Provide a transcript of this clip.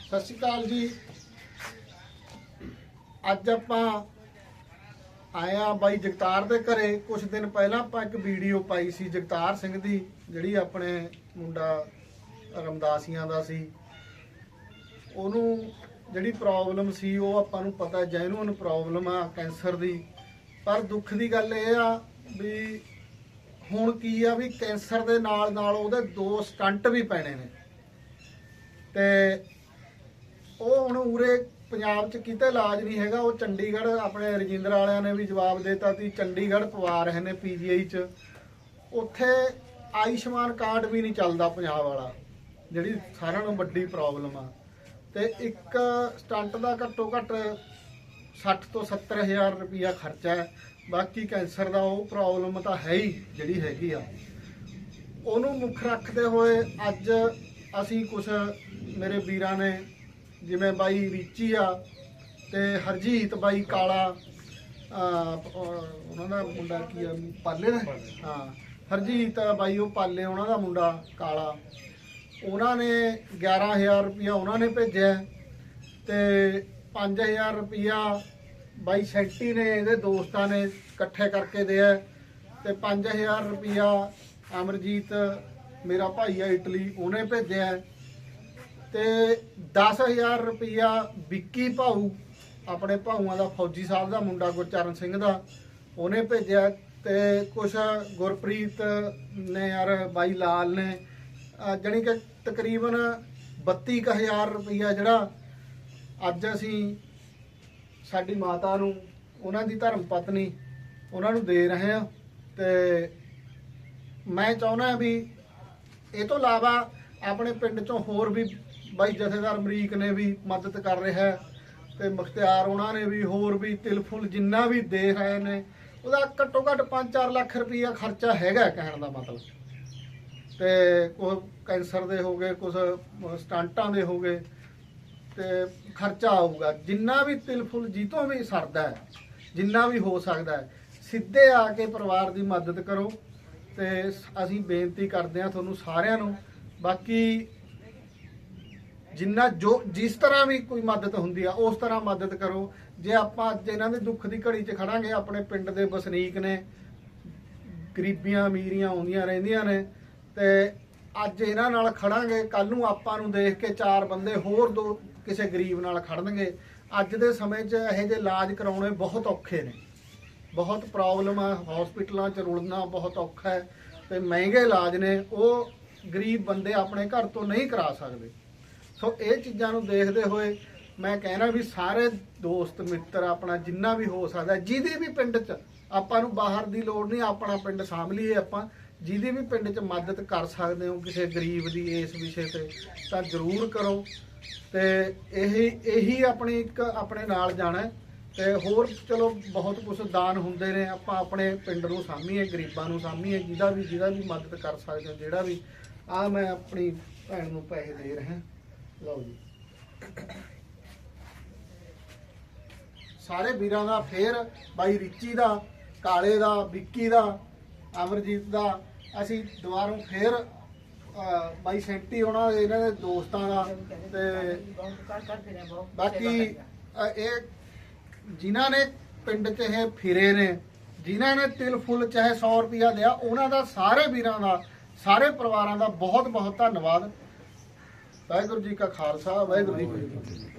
ਸਤਿ ਸ਼੍ਰੀ ਅਕਾਲ ਜੀ। ਅੱਜ ਆਪਾਂ ਆਇਆ ਬਾਈ ਜਗਤਾਰ ਦੇ ਘਰੇ। ਕੁਝ ਦਿਨ ਪਹਿਲਾਂ ਆਪਾਂ ਇੱਕ ਵੀਡੀਓ ਪਾਈ ਸੀ ਜਗਤਾਰ ਸਿੰਘ ਦੀ, ਜਿਹੜੀ ਆਪਣੇ ਮੁੰਡਾ ਰਮਦਾਸੀਆਂ ਦਾ ਸੀ। ਉਹਨੂੰ ਜਿਹੜੀ ਪ੍ਰੋਬਲਮ ਸੀ, ਉਹ ਆਪਾਂ ਨੂੰ ਪਤਾ ਜੈਨੂਨ ਪ੍ਰੋਬਲਮ ਆ ਕੈਂਸਰ ਦੀ। ਪਰ ਦੁੱਖ ਦੀ ਗੱਲ ਇਹ ਆ ਵੀ ਹੁਣ ਕੀ ਆ ਵੀ ਕੈਂਸਰ ਦੇ ਨਾਲ ਨਾਲ ਉਹਦੇ ਦੋ ਸਟੰਟ ਵੀ ਪੈਣੇ ਨੇ। ਤੇ ਉਹ ਹੁਣ ਉਰੇ ਪੰਜਾਬ 'ਚ ਕਿਤੇ ਇਲਾਜ ਨਹੀਂ ਹੈਗਾ, ਉਹ ਚੰਡੀਗੜ੍ਹ ਆਪਣੇ ਰਜਿੰਦਰ ਵਾਲਿਆਂ ਨੇ ਵੀ ਜਵਾਬ ਦੇਤਾ ਸੀ ਚੰਡੀਗੜ੍ਹ ਪਵਾ ਰਹੇ ਨੇ ਪੀਜੀਆਈ 'ਚ। ਉੱਥੇ ਆਯੁਸ਼ਮਾਨ ਕਾਰਡ ਵੀ ਨਹੀਂ ਚੱਲਦਾ ਪੰਜਾਬ ਵਾਲਾ, ਜਿਹੜੀ ਸਾਰਿਆਂ ਨੂੰ ਵੱਡੀ ਪ੍ਰੋਬਲਮ ਆ। ਤੇ ਇੱਕ ਸਟੰਟ ਦਾ ਘੱਟੋ ਘੱਟ 60 ਤੋਂ 70 ਹਜ਼ਾਰ ਰੁਪਇਆ ਖਰਚਾ ਹੈ, ਬਾਕੀ ਕੈਂਸਰ ਦਾ ਉਹ ਪ੍ਰੋਬਲਮ ਤਾਂ ਹੈ ਹੀ ਜਿਹੜੀ ਹੈਗੀ ਆ। ਉਹਨੂੰ ਮੁੱਖ ਰੱਖਦੇ ਹੋਏ ਅੱਜ ਅਸੀਂ ਕੁਝ ਮੇਰੇ ਵੀਰਾਂ ਨੇ, ਜਿਵੇਂ ਬਾਈ ਰੀਚੀ ਆ ਤੇ ਹਰਜੀਤ ਬਾਈ ਕਾਲਾ ਉਹਨਾਂ ਦਾ ਮੁੰਡਾ ਕੀ ਆ? ਪਾਲੇ ਦਾ? ਹਾਂ, ਹਰਜੀਤ ਬਾਈ, ਉਹ ਪਾਲੇ, ਉਹਨਾਂ ਦਾ ਮੁੰਡਾ ਕਾਲਾ। ਉਹਨਾਂ ਨੇ 11000 ਰੁਪਇਆ ਉਹਨਾਂ ਨੇ ਭੇਜਿਆ ਤੇ 5000 ਰੁਪਇਆ ਬਾਈ ਸੈਂਟੀ ਨੇ ਇਹਦੇ ਦੋਸਤਾਂ ਨੇ ਇਕੱਠੇ ਕਰਕੇ ਦਿਆ ਤੇ 5000 ਰੁਪਇਆ ਅਮਰਜੀਤ ਮੇਰਾ ਭਾਈ ਆ ਇਟਲੀ, ਉਹਨੇ ਭੇਜਿਆ ਤੇ 10000 ਰੁਪਇਆ ਵਿੱਕੀ ਭਾਊ, ਆਪਣੇ ਭਾਊਆਂ ਦਾ, ਫੌਜੀ ਸਾਹਿਬ ਦਾ, ਮੁੰਡਾ ਗੁਰਚਰਨ ਸਿੰਘ ਦਾ, ਉਹਨੇ ਭੇਜਿਆ ਤੇ ਕੁਛ ਗੁਰਪ੍ਰੀਤ ਨੇ ਯਾਰ ਬਾਈ ਲਾਲ ਨੇ, ਅਹ ਜਾਣੀ ਕਿ ਤਕਰੀਬਨ 32000 ਰੁਪਇਆ ਜਿਹੜਾ ਅੱਜ ਅਸੀਂ ਸਾਡੀ ਮਾਤਾ ਨੂੰ, ਉਹਨਾਂ ਦੀ ਧਰਮ ਪਤਨੀ, ਉਹਨਾਂ ਨੂੰ ਦੇ ਰਹੇ ਆ ਤੇ ਮੈਂ ਚਾਹੁੰਦਾ ਵੀ ਇਹ ਤੋਂ ਇਲਾਵਾ ਆਪਣੇ ਪਿੰਡ ਚੋਂ ਹੋਰ ਵੀ ਬਾਈ ਜਥੇਦਾਰ ਅਮਰੀਕ ਨੇ ਵੀ ਮਦਦ ਕਰ ਰਿਹਾ ਹੈ ਤੇ ਮੁਖਤਿਆਰ ਉਹਨਾਂ ਨੇ ਵੀ ਹੋਰ ਵੀ ਤਿਲਫੁਲ ਜਿੰਨਾ ਵੀ ਦੇ ਰਹੇ ਨੇ, ਉਹਦਾ ਘੱਟੋ ਘੱਟ 5-4 ਲੱਖ ਰੁਪਈਆ ਖਰਚਾ ਹੈਗਾ ਕਹਿਣ ਦਾ ਮਤਲਬ। ਤੇ ਕੁਝ ਕੈਂਸਰ ਦੇ ਹੋ ਗਏ ਕੁਝ ਸਟੰਟਾਂ ਦੇ ਹੋ ਗਏ, ਤੇ ਖਰਚਾ ਆਊਗਾ। ਜਿੰਨਾ ਵੀ ਤਿਲਫੁਲ ਜੀਤੋਂ ਵੀ ਸਰਦਾ ਹੈ, ਜਿੰਨਾ ਵੀ ਹੋ ਸਕਦਾ ਹੈ, ਸਿੱਧੇ ਆ ਕੇ ਪਰਿਵਾਰ ਦੀ ਮਦਦ ਕਰੋ। ਤੇ ਅਸੀਂ ਬੇਨਤੀ ਕਰਦੇ ਹਾਂ ਤੁਹਾਨੂੰ ਸਾਰਿਆਂ ਨੂੰ, ਬਾਕੀ ਜਿੰਨਾ ਜੋ, ਜਿਸ ਤਰ੍ਹਾਂ ਵੀ ਕੋਈ ਮਦਦ ਹੁੰਦੀ ਆ, ਉਸ ਤਰ੍ਹਾਂ ਮਦਦ ਕਰੋ। ਜੇ ਆਪਾਂ ਅੱਜ ਇਹਨਾਂ ਦੇ ਦੁੱਖ ਦੀ ਘੜੀ 'ਚ ਖੜਾਂਗੇ, ਆਪਣੇ ਪਿੰਡ ਦੇ ਵਸਨੀਕ ਨੇ, ਗਰੀਬੀਆਂ ਅਮੀਰੀਆਂ ਆਉਂਦੀਆਂ ਰਹਿੰਦੀਆਂ ਨੇ, ਤੇ ਅੱਜ ਇਹਨਾਂ ਨਾਲ ਖੜਾਂਗੇ ਕੱਲ ਨੂੰ ਆਪਾਂ ਨੂੰ ਦੇਖ ਕੇ ਚਾਰ ਬੰਦੇ ਹੋਰ ਦੋ ਕਿਸੇ ਗਰੀਬ ਨਾਲ ਖੜਨਗੇ। ਅੱਜ ਦੇ ਸਮੇਂ 'ਚ ਇਹੋ ਜਿਹੇ ਇਲਾਜ ਕਰਾਉਣੇ ਬਹੁਤ ਔਖੇ ਨੇ। ਬਹੁਤ ਪ੍ਰੋਬਲਮ ਹੈ ਹਸਪੀਟਲਾਂ 'ਚ ਰੁਲਣਾ ਬਹੁਤ ਔਖਾ ਹੈ ਤੇ ਮਹਿੰਗੇ ਇਲਾਜ ਨੇ ਉਹ ਗਰੀਬ ਬੰਦੇ ਆਪਣੇ ਘਰ ਤੋਂ ਨਹੀਂ ਕਰਾ ਸਕਦੇ। ਸੋ ਇਹ ਚੀਜ਼ਾਂ ਨੂੰ ਦੇਖਦੇ ਹੋਏ ਮੈਂ ਕਹਿਣਾ ਵੀ ਸਾਰੇ ਦੋਸਤ, ਮਿੱਤਰ, ਆਪਣਾ ਜਿੰਨਾ ਵੀ ਹੋ ਸਕਦਾ, ਜਿਹਦੇ ਵੀ ਪਿੰਡ 'ਚ ਆਪਾਂ ਨੂੰ ਬਾਹਰ ਦੀ ਲੋੜ ਨਹੀਂ, ਆਪਣਾ ਪਿੰਡ ਸਾਂਭ ਲਈਏ ਆਪਾਂ, ਜਿਹਦੀ ਵੀ ਪਿੰਡ 'ਚ ਮਦਦ ਕਰ ਸਕਦੇ ਹੋ ਕਿਸੇ ਗਰੀਬ ਦੀ ਇਸ ਵਿਸ਼ੇ ਤੇ, ਤਾਂ ਜ਼ਰੂਰ ਕਰੋ। ਤੇ ਇਹੀ ਇਹੀ ਆਪਣੀ ਇੱਕ, ਆਪਣੇ ਨਾਲ ਜਾਣਾ ਤੇ ਹੋਰ ਚਲੋ ਬਹੁਤ ਕੁਝ ਦਾਨ ਹੁੰਦੇ ਨੇ। ਆਪਾਂ ਆਪਣੇ ਪਿੰਡ ਨੂੰ ਸਾਂਭੀਏ ਗਰੀਬਾਂ ਨੂੰ ਸਾਂਭੀਏ ਜਿਹਦਾ ਵੀ ਜਿਹਦਾ ਵੀ ਮਦਦ ਕਰ ਸਕਦੇ ਹੋ ਜਿਹੜਾ ਵੀ। ਆ ਮੈਂ ਆਪਣੀ ਭੈਣ ਨੂੰ ਪੈਸੇ ਦੇ ਰਿਹਾ। ਲਓ ਜੀ। ਸਾਰੇ ਵੀਰਾਂ ਦਾ ਫੇਰ ਬਾਈ ਰਿੱਚੀ ਦਾ ਕਾਲੇ ਦਾ ਵਿੱਕੀ ਦਾ ਅਮਰਜੀਤ ਦਾ ਅਸੀਂ ਦੁਬਾਰਾ ਫੇਰ ਬਾਈ ਸੈਂਟੀ ਉਹਨਾਂ ਦੇ ਇਹਨਾਂ ਦੇ ਦੋਸਤਾਂ ਦਾ ਤੇ ਬਾਕੀ ਇਹ ਜਿਨ੍ਹਾਂ ਨੇ ਪਿੰਡ 'ਚ ਇਹ ਫਿਰੇ ਨੇ, ਜਿਨ੍ਹਾਂ ਨੇ ਤਿਲ ਫੁੱਲ ਚਾਹੇ 100 ਰੁਪਇਆ ਲਿਆ, ਉਹਨਾਂ ਦਾ ਸਾਰੇ ਵੀਰਾਂ ਦਾ, ਸਾਰੇ ਪਰਿਵਾਰਾਂ ਦਾ ਬਹੁਤ ਬਹੁਤ ਧੰਨਵਾਦ। ਵਾਹਿਗੁਰੂ ਜੀ ਕਾ ਖਾਲਸਾ, ਵਾਹਿਗੁਰੂ ਜੀ ਕੀ ਫਤਿਹ।